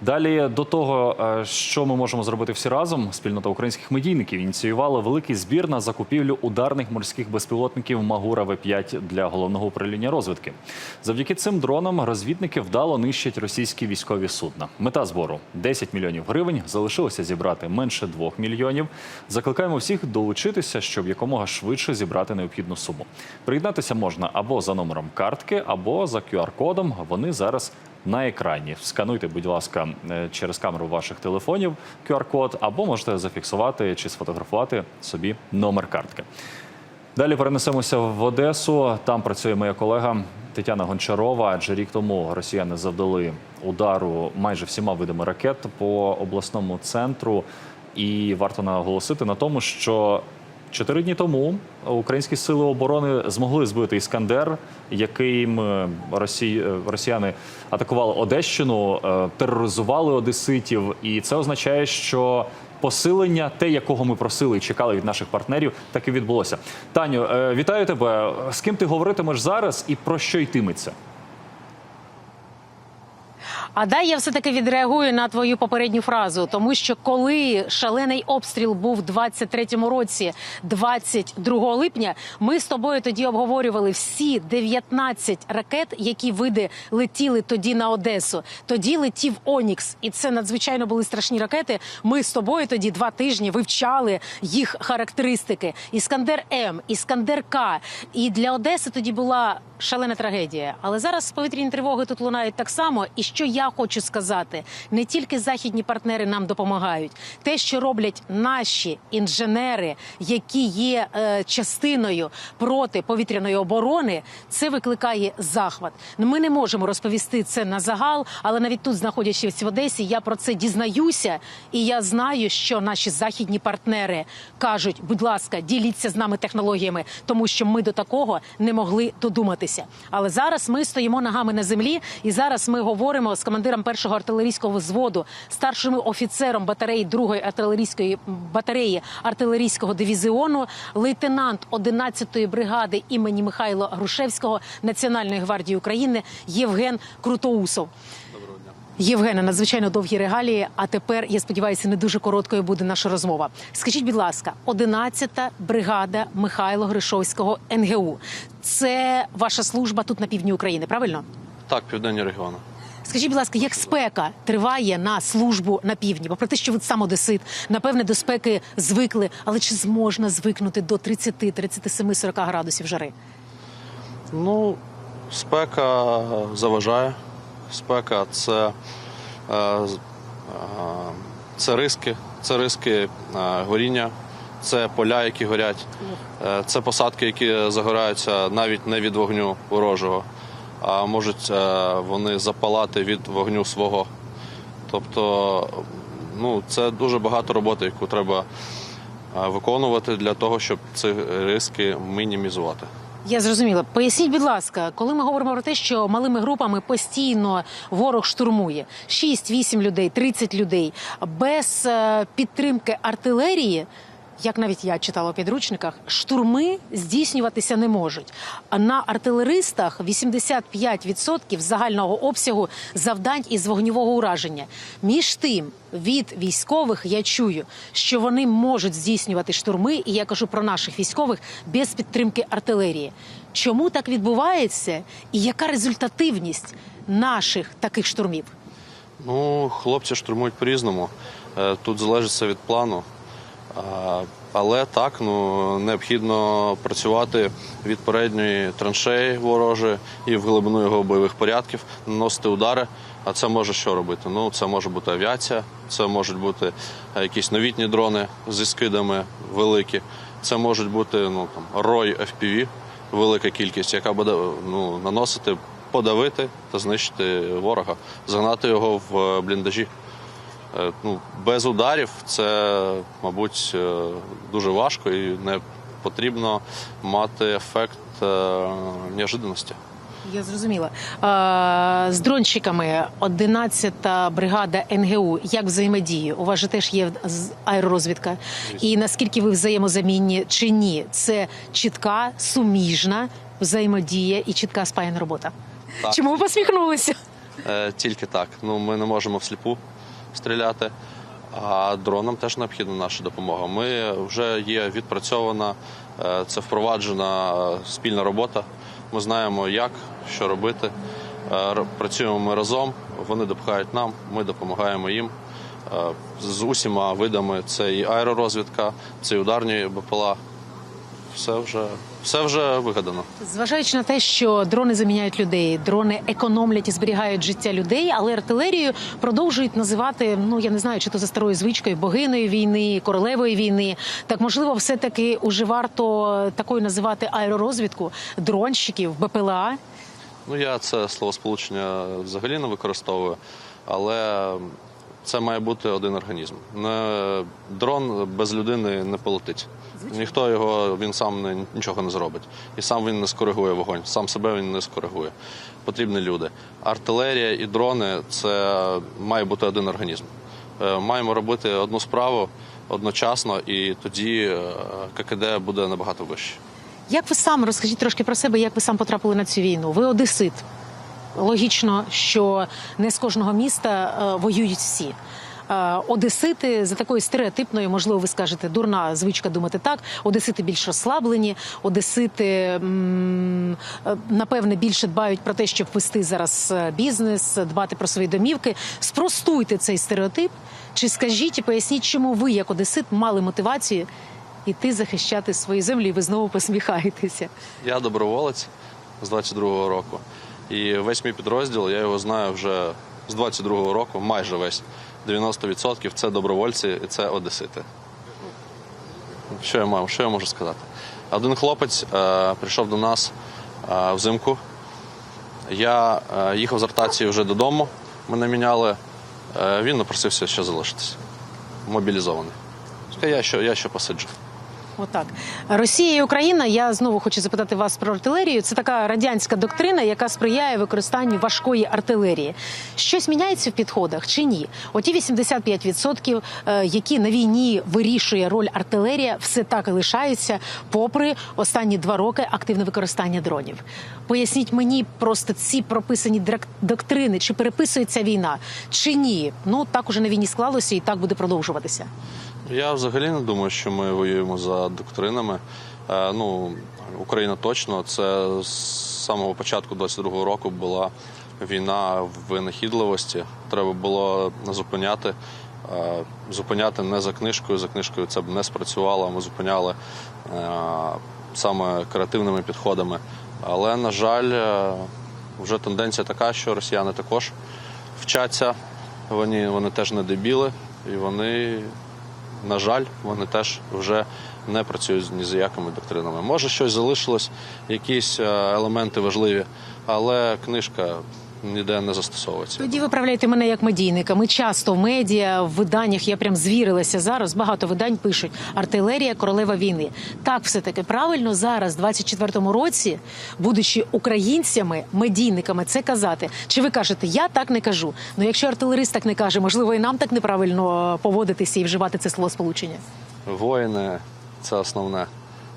Далі до того, е, що ми можемо зробити всі разом, спільнота українських медійників ініціювала великий збір на закупівлю ударних морських безпілотників Магура В-5 для головного управління розвідки. Завдяки цим дронам розвідники вдало нищать російські військові судна. Мета збору 10 мільйонів гривень. Залишилося зібрати менше 2 мільйонів. Закликаємо всіх долучитися, щоб якомога швидше зібрати необхідну суму. Приєднатися можна або за номером картки, або за QR-кодом. Вони зараз на екрані. Скануйте, будь ласка, е, через камеру ваших телефонів QR-код, або можете зафіксувати чи сфотографувати собі номер картки. Далі перенесемося в Одесу. Там працює моя колега Тетяна Гончарова. Адже рік тому росіяни завдали удару майже всіма видами ракет по обласному центру. І варто наголосити на тому, що чотири дні тому українські сили оборони змогли збити іскандер, яким е, росі... е, росіяни атакували Одещину, е, тероризували одеситів, і це означає, що посилення, те, якого ми просили і чекали від наших партнерів, так і відбулося. Таню, вітаю тебе. З ким ти говоритимеш зараз і про що йтиметься? А дай я все таки відреагую на твою попередню фразу, тому що коли шалений обстріл був в 23-му році, 22 липня, ми з тобою тоді обговорювали всі 19 ракет, які види летіли тоді на Одесу. Тоді летів Онікс, і це надзвичайно були страшні ракети. Ми з тобою тоді два тижні вивчали їх характеристики. Іскандер М, Іскандер К. І для Одеси тоді була шалена трагедія. Але зараз повітряні тривоги тут лунають так само. І що я хочу сказати, не тільки західні партнери нам допомагають. Те, що роблять наші інженери, які є е, частиною протиповітряної оборони, це викликає захват. Ми не можемо розповісти це на загал, але навіть тут, знаходячись в Одесі, я про це дізнаюся, і я знаю, що наші західні партнери кажуть: будь ласка, діліться з нами технологіями, тому що ми до такого не могли додуматися. Але зараз ми стоїмо ногами на землі, і зараз ми говоримо з командиром першого артилерійського взводу, старшим офіцером батареї другої артилерійської батареї артилерійського дивізіону, лейтенант 11-ї бригади імені Михайла Грушевського Національної гвардії України Євген Крутоусов. Євгена, надзвичайно довгі регалії. А тепер я сподіваюся, не дуже короткою буде наша розмова. Скажіть, будь ласка, 11-та бригада Михайла Гришовського НГУ. Це ваша служба тут на півдні України, правильно? Так, південні регіони. Скажіть, будь ласка, як спека триває на службу на півдні? Бо про те, що ви сам одесит, напевне, до спеки звикли, але чи зможна звикнути до 30, 37, 40 градусів жари? Ну, спека заважає. Спека це, е, е, це риски, це риски е, горіння, це поля, які горять, це посадки, які загораються навіть не від вогню ворожого, а можуть вони запалати від вогню свого. Тобто, ну, це дуже багато роботи, яку треба виконувати для того, щоб ці риски мінімізувати. Я зрозуміла. Поясніть, будь ласка, коли ми говоримо про те, що малими групами постійно ворог штурмує 6-8 людей, 30 людей без е, підтримки артилерії. Як навіть я читала у підручниках, штурми здійснюватися не можуть. А на артилеристах 85% загального обсягу завдань із вогневого ураження. Між тим, від військових я чую, що вони можуть здійснювати штурми, і я кажу про наших військових без підтримки артилерії. Чому так відбувається, і яка результативність наших таких штурмів? Ну, хлопці штурмують по-різному. Е, Тут залежить все від плану. Але так, ну необхідно працювати від передньої траншеї ворожої і в глибину його бойових порядків, наносити удари. А це може що робити? Ну, це може бути авіація, це можуть бути е, якісь новітні дрони зі скидами великі. Це можуть бути ну там рой FPV, велика кількість, яка буде ну, наносити, подавити та знищити ворога, загнати його в е, бліндажі. Е, Ну, без ударів це, мабуть, е, дуже важко і не потрібно мати ефект е, неожиданності. Я зрозуміла. З дронщиками 11-та бригада НГУ. Як взаємодіє? У вас же теж є аеророзвідка. І наскільки ви взаємозамінні чи ні? Це чітка, суміжна взаємодія і чітка спаяна робота. Так. Чому ви посміхнулися? Тільки так. Ну, ми не можемо всліпу стріляти. А дронам теж необхідна наша допомога. Ми вже є відпрацьована, е, це впроваджена е, спільна робота. Ми знаємо, як, що робити. Е, Працюємо ми разом, вони допомагають нам, ми допомагаємо їм. З усіма видами це і аеророзвідка, це і ударні БПЛА. Все вже, все вже вигадано. Зважаючи на те, що дрони заміняють людей, дрони економлять і зберігають життя людей, але артилерію продовжують називати, ну я не знаю, чи то за старою звичкою богиною війни, королевою війни. Так можливо, все таки уже варто такою називати аеророзвідку дронщиків, БПЛА. Ну, я це словосполучення взагалі не використовую, але це має бути один організм. Не, дрон без людини не полетить. Ніхто його, він сам не, нічого не зробить. І сам він не скоригує вогонь, сам себе він не скоригує. Потрібні люди. Артилерія і дрони це має бути один організм. Е, Маємо робити одну справу одночасно, і тоді е, ККД буде набагато вище. Як ви сам розкажіть трошки про себе, як ви сам потрапили на цю війну? Ви одесит. Логічно, що не з кожного міста е, воюють всі. Е, Одесити за такою стереотипною, можливо, ви скажете, дурна звичка думати так. Одесити більш розслаблені, одесити е, напевне більше дбають про те, щоб вести зараз бізнес, дбати про свої домівки. Спростуйте цей стереотип. Чи скажіть і поясніть, чому ви, як одесит, мали мотивацію іти захищати свою землю, і ви знову посміхаєтеся. Я доброволець з 22-го року. І весь мій підрозділ, я його знаю вже з 22-го року, майже весь. 90% це добровольці і це одесити. Що я маю, що я можу сказати? Один хлопець е, прийшов до нас е, взимку. Я е, їхав з ротації вже додому. Мене міняли. Е, він напросився ще залишитися. Мобілізований. Я що, я що посиджу. Отак. Росія і Україна. Я знову хочу запитати вас про артилерію. Це така радянська доктрина, яка сприяє використанню важкої артилерії. Щось міняється в підходах чи ні? Оті 85%, е, які на війні вирішує роль артилерія, все так і лишаються, попри останні два роки активне використання дронів. Поясніть мені просто ці прописані доктрини, чи переписується війна, чи ні? Ну так уже на війні склалося і так буде продовжуватися. Я взагалі не думаю, що ми воюємо за доктринами. Е, ну, Україна точно. Це з самого початку 22-го року була війна винахідливості. Треба було зупиняти. е, Зупиняти не за книжкою, за книжкою це б не спрацювало. Ми зупиняли е, саме креативними підходами. Але, на жаль, вже тенденція така, що росіяни також вчаться. Вони, вони теж не дебіли, і вони на жаль, вони теж вже не працюють ні з якими доктринами. Може, щось залишилось, якісь е, елементи важливі, але книжка ніде не застосовується. Тоді виправляйте мене як медійника. Ми часто в медіа, в виданнях, я прям звірилася зараз. Багато видань пишуть артилерія, королева війни. Так, все таки правильно зараз, в 24-му році, будучи українцями, медійниками, це казати. Чи ви кажете, я так не кажу? Ну якщо артилерист так не каже, можливо, і нам так неправильно поводитися і вживати це словосполучення. Воїни це основне.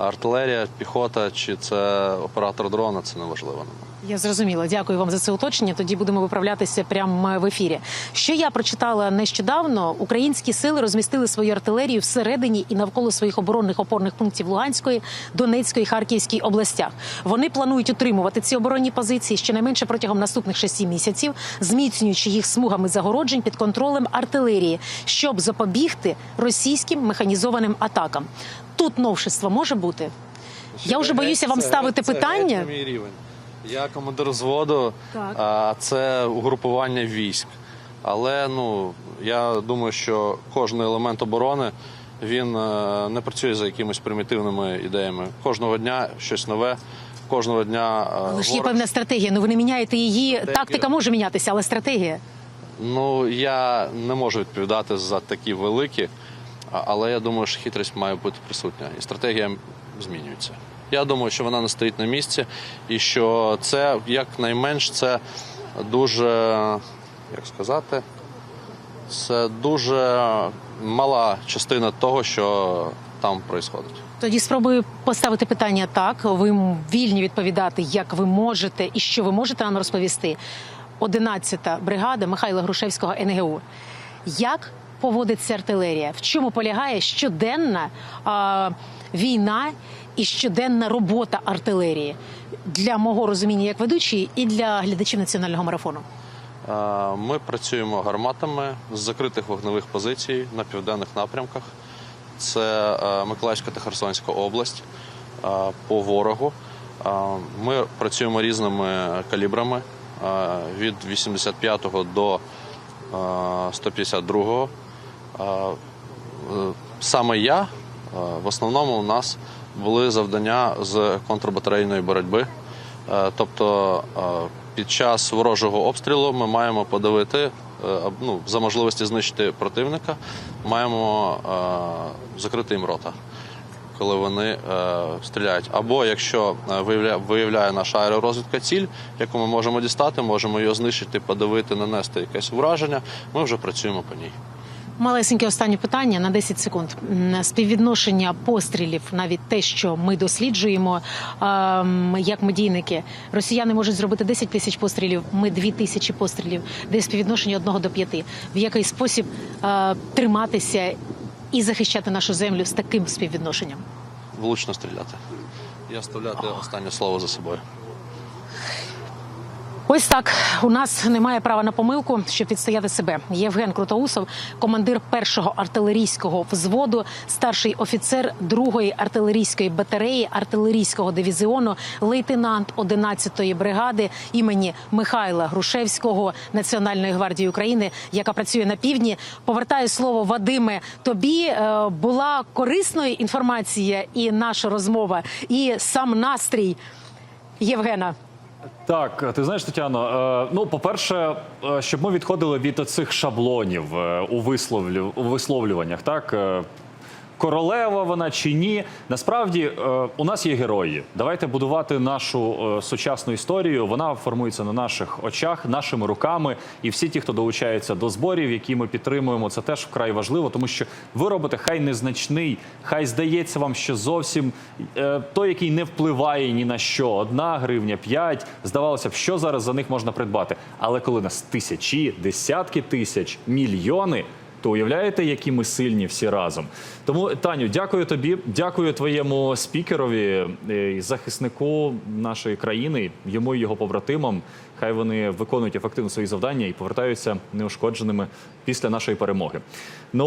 Артилерія, піхота чи це оператор дрона це не важливо. Я зрозуміла. Дякую вам за це уточнення. Тоді будемо виправлятися прямо в ефірі. Що я прочитала нещодавно, українські сили розмістили свою артилерію всередині і навколо своїх оборонних опорних пунктів Луганської, Донецької, Харківської областях. Вони планують утримувати ці оборонні позиції щонайменше протягом наступних шести місяців, зміцнюючи їх смугами загороджень під контролем артилерії, щоб запобігти російським механізованим атакам. Тут новшество може бути. Я вже боюся вам ставити питання. Мій рівень. Я командир взводу, Так. а це угрупування військ. Але ну я думаю, що кожен елемент оборони він е, не працює за якимись примітивними ідеями. Кожного дня щось нове, кожного дня. е, Але ж є певна стратегія. Ну ви не міняєте її. Тактика може мінятися, але стратегія. Ну я не можу відповідати за такі великі, але я думаю, що хитрість має бути присутня, і стратегія змінюється. Я думаю, що вона не стоїть на місці, і що це якнайменш це дуже, як сказати, це дуже мала частина того, що там відбувається. Тоді спробую поставити питання так. Ви вільні відповідати, як ви можете і що ви можете нам розповісти. 11-та бригада Михайла Грушевського НГУ. Як поводиться артилерія? В чому полягає щоденна а, війна і щоденна робота артилерії для мого розуміння як ведучої і для глядачів національного марафону? Ми працюємо гарматами з закритих вогневих позицій на південних напрямках. Це Миколаївська та Херсонська область по ворогу. Ми працюємо різними калібрами від 85 до е, 152. Е, Саме я, е, в основному у нас були завдання з контрбатарейної боротьби. Е, Тобто під час ворожого обстрілу ми маємо подавити, ну, за можливості знищити противника, маємо закрити їм рота, коли вони стріляють. Або якщо виявляє, виявляє наша аеророзвідка ціль, яку ми можемо дістати, можемо її знищити, подавити, нанести якесь ураження, ми вже працюємо по ній. Малесеньке останнє питання на 10 секунд. Співвідношення пострілів, навіть те, що ми досліджуємо ем, як медійники. Росіяни можуть зробити 10 тисяч пострілів, ми 2 тисячі пострілів, де співвідношення 1 до 5. В який спосіб е, триматися і захищати нашу землю з таким співвідношенням? Влучно стріляти. І оставляти останнє слово за собою. Ось так у нас немає права на помилку, щоб відстояти себе. Євген Крутоусов, командир першого артилерійського взводу, старший офіцер другої артилерійської батареї артилерійського дивізіону, лейтенант 11-ї бригади імені Михайла Грушевського Національної гвардії України, яка працює на півдні. Повертаю слово Вадиме. Тобі е, була корисною інформація і наша розмова, і сам настрій Євгена. Так, ти знаєш, Тетяно, е, ну, по-перше, е, щоб ми відходили від оцих шаблонів е, у висловлюваннях, так? Королева вона чи ні. Насправді е, у нас є герої. Давайте будувати нашу е, сучасну історію. Вона формується на наших очах, нашими руками. І всі ті, хто долучається до зборів, які ми підтримуємо, це теж вкрай важливо, тому що ви робите хай незначний, хай здається вам, що зовсім е, той, який не впливає ні на що. Одна гривня, п'ять. Здавалося б, що зараз за них можна придбати. Але коли нас тисячі, десятки тисяч, мільйони. То уявляєте, які ми сильні всі разом. Тому Таню, дякую тобі, дякую твоєму спікерові, е, захиснику нашої країни, йому і його побратимам. Хай вони виконують ефективно свої завдання і повертаються неушкодженими після нашої перемоги. Ну